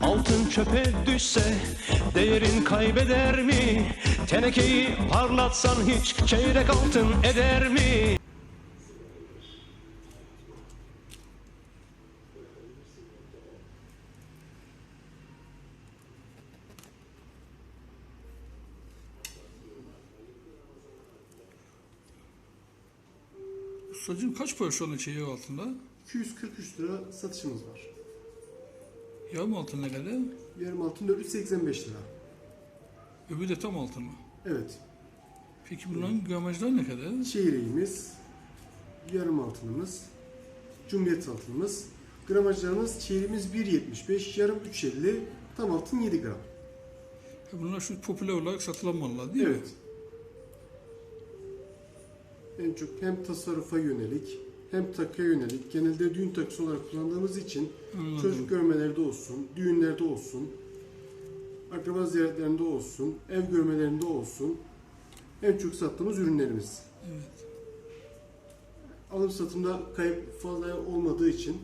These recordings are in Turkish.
Altın çöpe düşse değerin kaybeder mi? Tenekeyi parlatsan hiç çeyrek altın eder mi? Ustacığım kaç para şu anda çeyrek altında? 243 lira satışımız var. Yarım altın ne kadar? Yarım altın 485 lira. Öbürü de tam altın mı? Evet. Peki bunların gramajları ne kadar? Çeyreğimiz, yarım altınımız, cumhuriyet altınımız. Gramajlarımız çeyreğimiz 1.75, yarım 3.50, tam altın 7 gram. Ha, Bunlar şu popüler olarak satılan mallar değil mi? Evet. En çok hem tasarrufa yönelik hem takıya yönelik genelde düğün takısı olarak kullandığımız için Anladım. çocuk görmelerde olsun, düğünlerde olsun, akraba ziyaretlerinde olsun, ev görmelerinde olsun en çok sattığımız ürünlerimiz. Evet. Alım satımda kayıp fazla olmadığı için,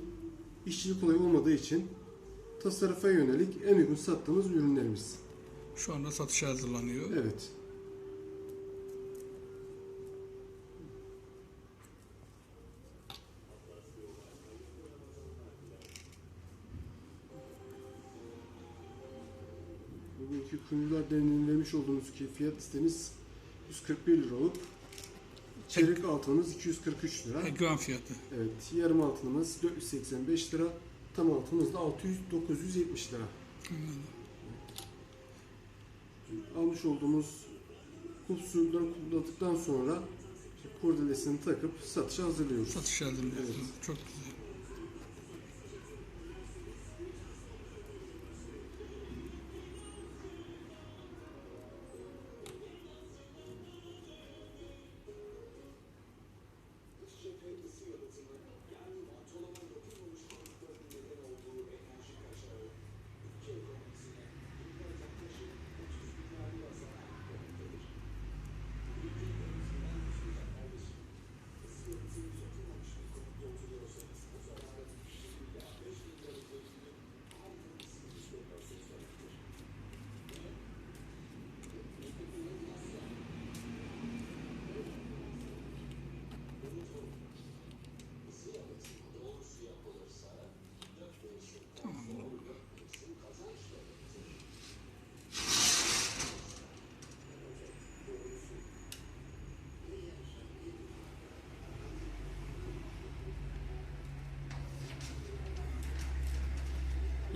işçilik olayı olmadığı için tasarrufa yönelik en uygun sattığımız ürünlerimiz. Şu anda satışa hazırlanıyor. Evet. Bugünkü kuyumcular deneyimlemiş olduğumuz ki fiyat listemiz 141 lira olup çeyrek altınımız 243 lira. Ha, gram fiyatı. Evet, yarım altınımız 485 lira, tam altınımız da 600 970 lira. Almış olduğumuz kupsurları kullandıktan sonra kurdelesini takıp satışa hazırlıyoruz. Satışa hazırlıyoruz. Evet. Çok güzel.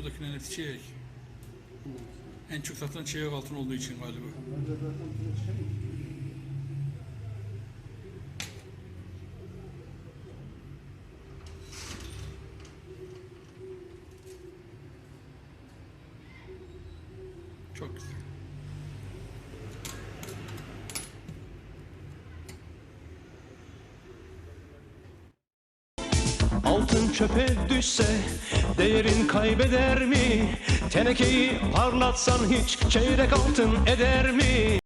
Buradakilerin hepsi çeyrek. En çok satılan çeyrek altın olduğu için galiba. Çok güzel. Çöpe düşse değerin kaybeder mi? Tenekeyi parlatsan hiç çeyrek altın eder mi?